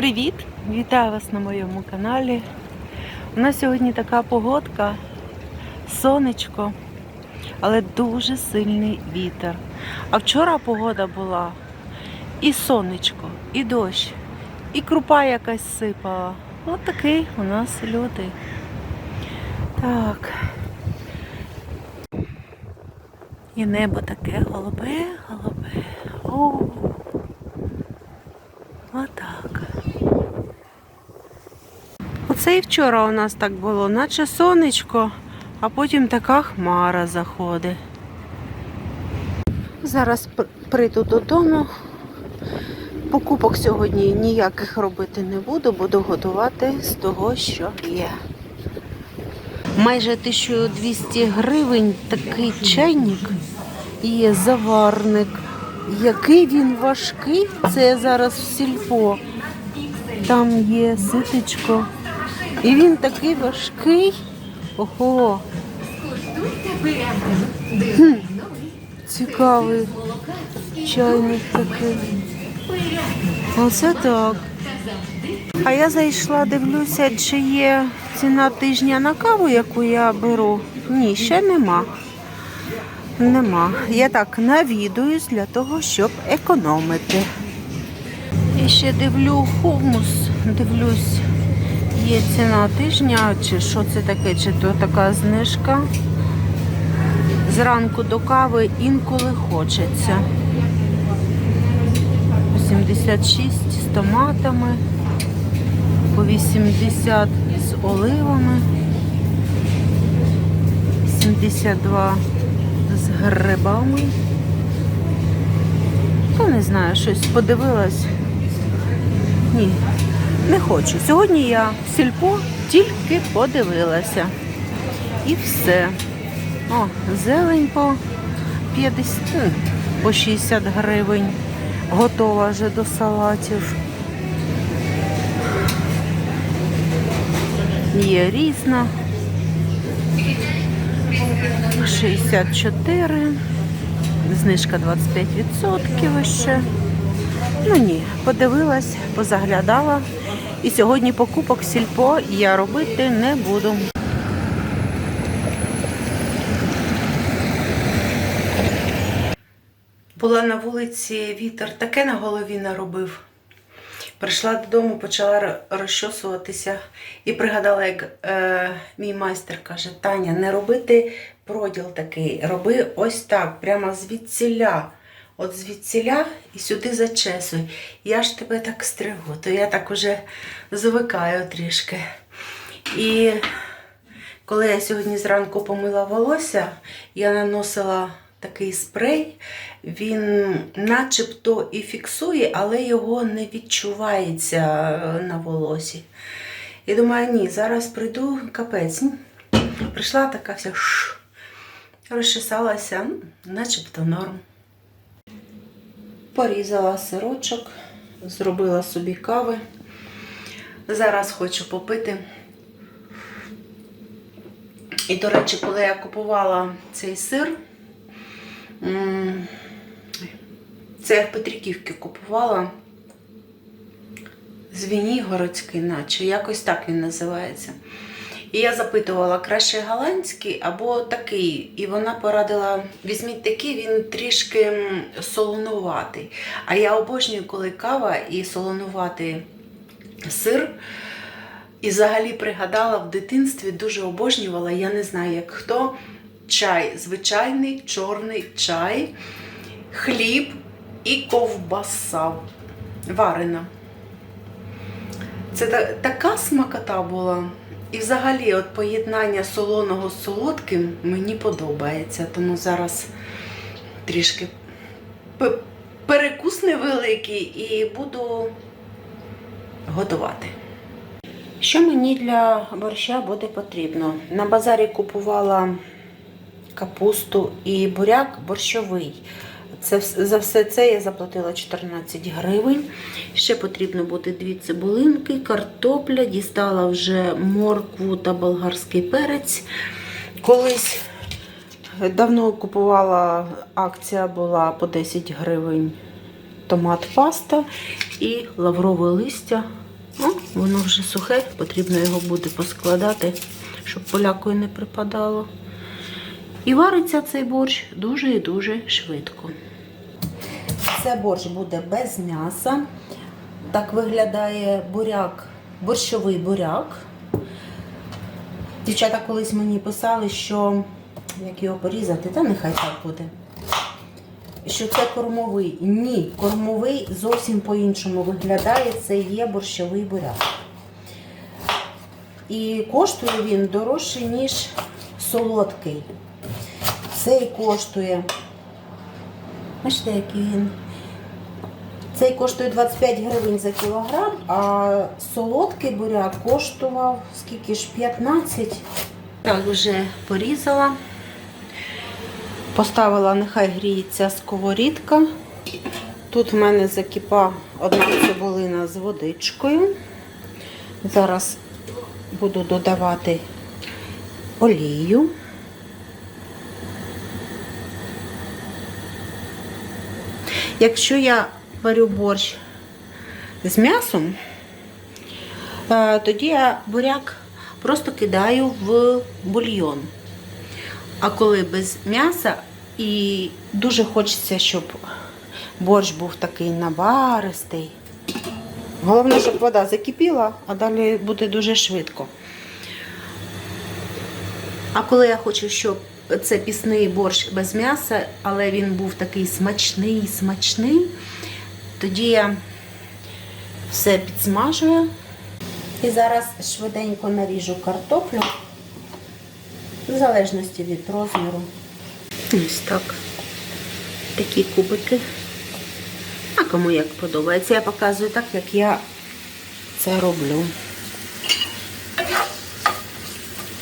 Привіт! Вітаю вас на моєму каналі. У нас сьогодні така погодка, сонечко, але дуже сильний вітер. А вчора погода була і сонечко, і дощ, і крупа якась сипала. От такий у нас лютий. Так. І небо таке голубе, голубе. О, Оце і вчора у нас так було, наче сонечко, а потім така хмара заходить. Зараз прийду додому. Покупок сьогодні ніяких робити не буду, буду готувати з того, що є. Майже 1200 гривень такий чайник є заварник. Який він важкий, це зараз в сільпо. Там є ситечко. І він такий важкий. Ого. Хм. Цікавий чайник такий. Оце так. А я зайшла, дивлюся, чи є ціна тижня на каву, яку я беру. Ні, ще нема. Нема. Я так навідуюсь для того, щоб економити. І ще дивлю хумус, дивлюсь, є ціна тижня, чи що це таке, чи то така знижка. Зранку до кави інколи хочеться. 86 з томатами, по 80 з оливами, 72 з грибами. То не знаю, щось подивилась. Ні, не хочу. Сьогодні я в сільпо тільки подивилася. І все. О, зелень по 50, по 60 гривень. Готова вже до салатів. Є різна. 64. Знижка 25% ще. Ну ні, подивилась, позаглядала. І сьогодні покупок сільпо я робити не буду. Була на вулиці вітер, таке на голові наробив. Прийшла додому, почала розчосуватися і пригадала, як е, мій майстер каже: Таня, не робити проділ такий, роби ось так, прямо звідсіля. От звідсіля і сюди зачесуй. Я ж тебе так стригу, то я так уже звикаю трішки. І коли я сьогодні зранку помила волосся, я наносила такий спрей, він начебто і фіксує, але його не відчувається на волосі. І думаю, ні, зараз прийду капець. Прийшла така вся розчесалася, начебто норм. Порізала сирочок, зробила собі кави. Зараз хочу попити. І, до речі, коли я купувала цей сир, це я в Петриківці купувала Звенігородський, наче, якось так він називається. І я запитувала, краще голландський або такий. І вона порадила: візьміть такий, він трішки солонуватий. А я обожнюю, коли кава і солонуватий сир. І взагалі пригадала в дитинстві, дуже обожнювала, я не знаю, як хто. Чай, звичайний чорний чай, хліб і ковбаса варена. Це та- така смакота була. І взагалі, от поєднання солоного з солодким мені подобається. Тому зараз трішки перекус невеликий і буду готувати. Що мені для борща буде потрібно? На базарі купувала капусту і буряк борщовий. Це, за все це я заплатила 14 гривень. Ще потрібно буде дві цибулинки, картопля, дістала вже моркву та болгарський перець. Колись давно купувала, акція була по 10 гривень томат паста і лаврове листя Воно вже сухе, потрібно його буде поскладати, щоб полякою не припадало. І вариться цей борщ дуже і дуже швидко. Це борщ буде без м'яса. Так виглядає буряк, борщовий буряк. Дівчата колись мені писали, що як його порізати, та нехай так буде. Що це кормовий. Ні, кормовий зовсім по-іншому виглядає. Це є борщовий буряк. І коштує він дорожче, ніж солодкий. Цей коштує. Бачите, який він. Цей коштує 25 гривень за кілограм, а солодкий буряк коштував скільки ж 15. Так, вже порізала. Поставила, нехай гріється сковорідка. Тут в мене закипа одна цибулина з водичкою. Зараз буду додавати олію. Якщо я варю борщ з м'ясом, е, тоді я буряк просто кидаю в бульйон. А коли без м'яса і дуже хочеться, щоб борщ був такий наваристий. Головне, щоб вода закипіла, а далі буде дуже швидко. А коли я хочу, щоб це пісний борщ без м'яса, але він був такий смачний, смачний, тоді я все підсмажую. І зараз швиденько наріжу картоплю, в залежності від розміру. Ось так. Такі кубики. А кому як подобається. Я показую так, як я це роблю.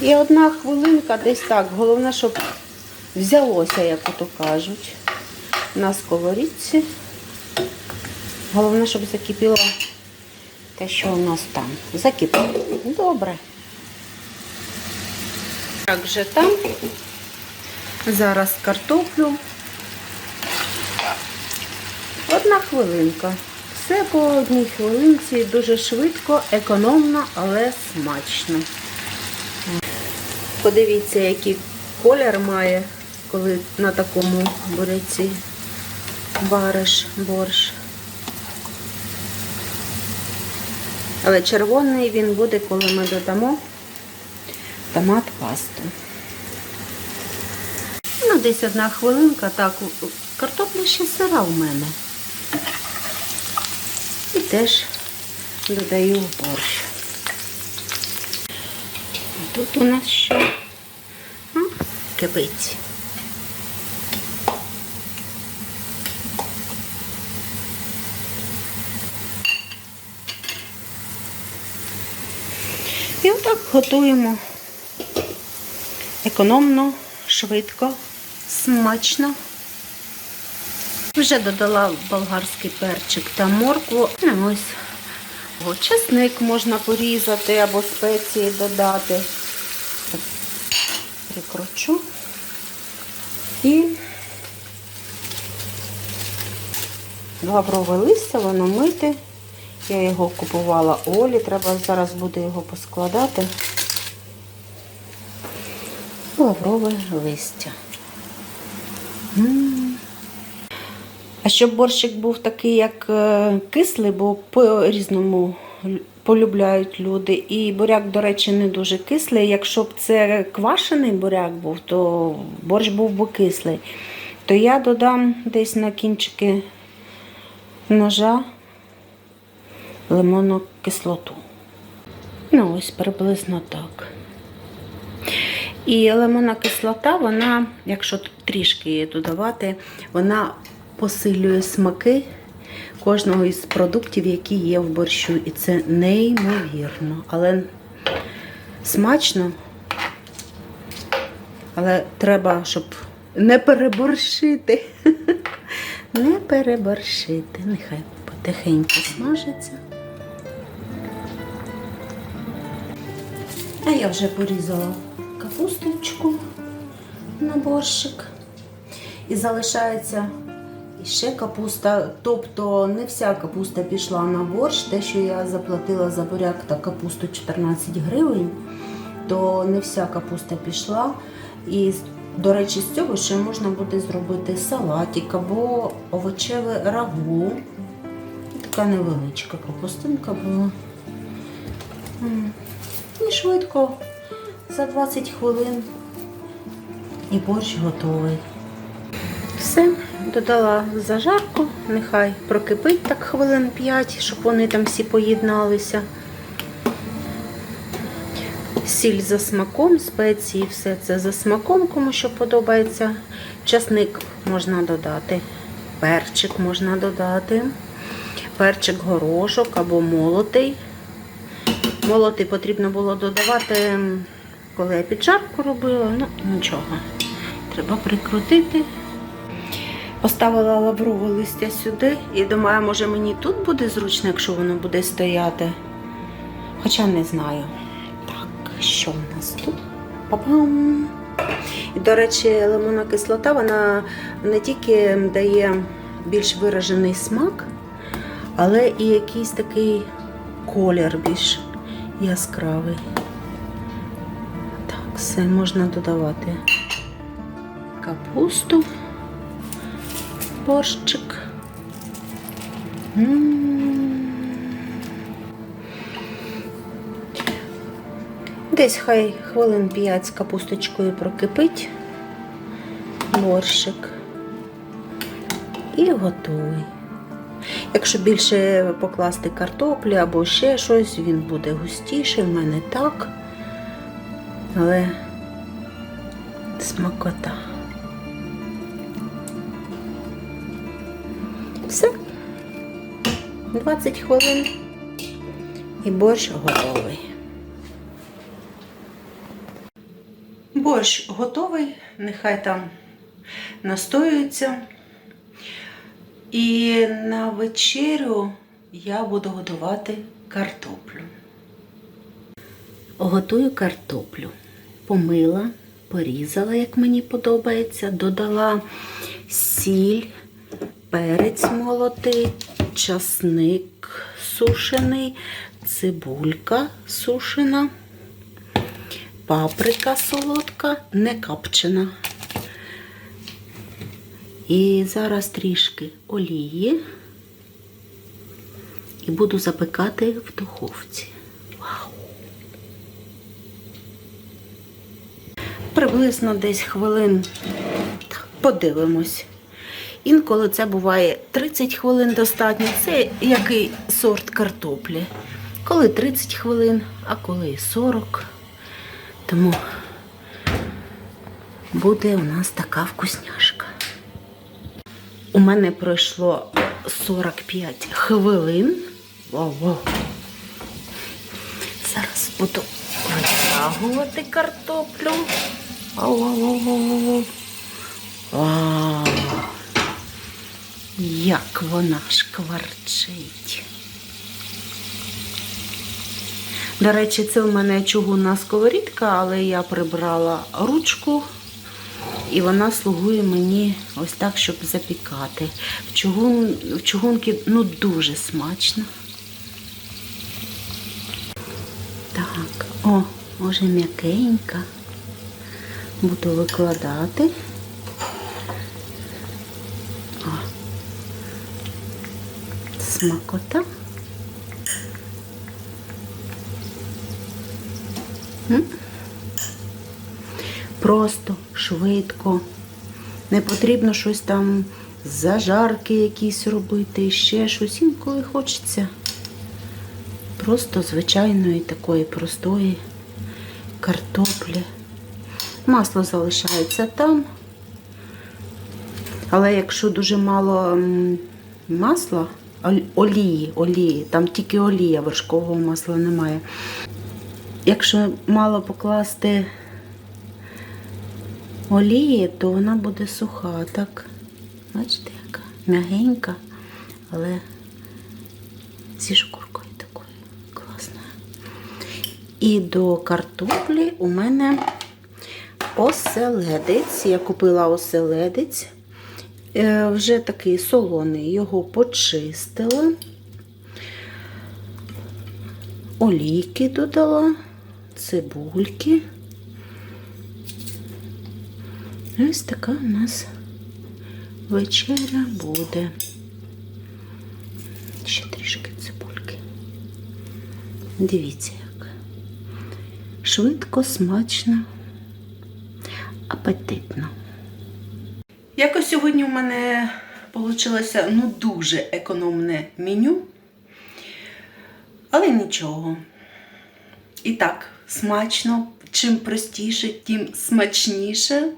І одна хвилинка десь так. Головне, щоб взялося, як ото кажуть, на сковорідці. Головне, щоб закипіло те, що у нас там. Закипіло. Добре. Так вже там. Зараз картоплю. Одна хвилинка. Все по одній хвилинці, дуже швидко, економно, але смачно. Подивіться, який колір має, коли на такому буряці вариш борщ. Але червоний він буде, коли ми додамо томат пасту. Ну, десь одна хвилинка, так, картопля ще сира у мене. І теж додаю в борщ. Тут у нас що? Кипить. І отак готуємо економно, швидко, смачно. Вже додала болгарський перчик та моркву. Ну, Ось чесник можна порізати або спеції додати. Прикручу. І лаврове листя, воно мите. Я його купувала Олі, треба зараз буде його поскладати. Лаврове листя. А щоб борщик був такий, як е, кислий, бо по-різному полюбляють люди. І буряк, до речі, не дуже кислий. Якщо б це квашений буряк був, то борщ був би кислий. То я додам десь на кінчики ножа лимонну кислоту. Ну, ось приблизно так. І лимонна кислота, вона, якщо трішки її додавати, вона посилює смаки кожного із продуктів, які є в борщу. І це неймовірно. Але смачно. Але треба, щоб не переборщити. Не переборщити. Нехай потихеньку смажиться. А я вже порізала капусточку на борщик. І залишається ще капуста, тобто не вся капуста пішла на борщ, те, що я заплатила за буряк та капусту 14 гривень, то не вся капуста пішла. І, до речі, з цього ще можна буде зробити салатик або овочеве рагу. Така невеличка капустинка була. І швидко, за 20 хвилин, і борщ готовий. Все, додала зажарку, нехай прокипить так хвилин 5, щоб вони там всі поєдналися. Сіль за смаком, спеції, все це за смаком, кому що подобається. Часник можна додати, перчик можна додати, перчик горошок або молотий. Молотий потрібно було додавати, коли я піджарку робила, ну нічого. Треба прикрутити. Поставила лаврове листя сюди і думаю, може мені тут буде зручно, якщо воно буде стояти. Хоча не знаю. Так, що в нас тут? Па-бам! І, до речі, лимонна кислота вона не тільки дає більш виражений смак, але і якийсь такий колір більш яскравий. Все можна додавати капусту борщик. Десь хай хвилин 5 з капусточкою прокипить борщик. І готовий. Якщо більше покласти картоплі або ще щось, він буде густіший, в мене так. Але смакота. Все. 20 хвилин і борщ готовий. Борщ готовий, нехай там настоюється. І на вечерю я буду готувати картоплю. Готую картоплю. Помила, порізала, як мені подобається, додала сіль, перець молотий, часник сушений, цибулька сушена, паприка солодка, не капчена. І зараз трішки олії і буду запекати в духовці. Приблизно десь хвилин подивимось. Інколи це буває 30 хвилин достатньо. Це який сорт картоплі. Коли 30 хвилин, а коли і 40. Тому буде у нас така вкусняшка. У мене пройшло 45 хвилин. Вау-вау. Зараз буду витягувати картоплю. Вау! Як вона шкварчить. До речі, це у мене чугунна сковорідка, але я прибрала ручку, і вона слугує мені ось так, щоб запікати. В, чугун, в чугунки ну, дуже смачно. Так, о, може м'якенька. Буду викладати. О, смакота. Просто, швидко. Не потрібно щось там зажарки якісь робити, ще щось. Інколи хочеться. Просто звичайної такої простої картоплі. Масло залишається там. Але якщо дуже мало масла, олії, олії, там тільки олія, вершкового масла немає. Якщо мало покласти олії, то вона буде суха. Так, бачите, яка м'ягенька, але зі шкуркою. І до картоплі у мене оселедець. Я купила оселедець е, вже такий солоний, його почистила, олійки додала, цибульки. Ось така у нас вечеря буде. Ще трішки цибульки. Дивіться, швидко, смачно, апетитно. Якось сьогодні у мене вийшло ну, дуже економне меню, але нічого. І так, смачно, чим простіше, тим смачніше.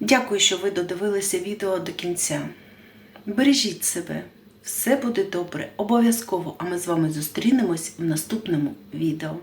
Дякую, що ви додивилися відео до кінця. Бережіть себе, все буде добре, обов'язково, а ми з вами зустрінемось в наступному відео.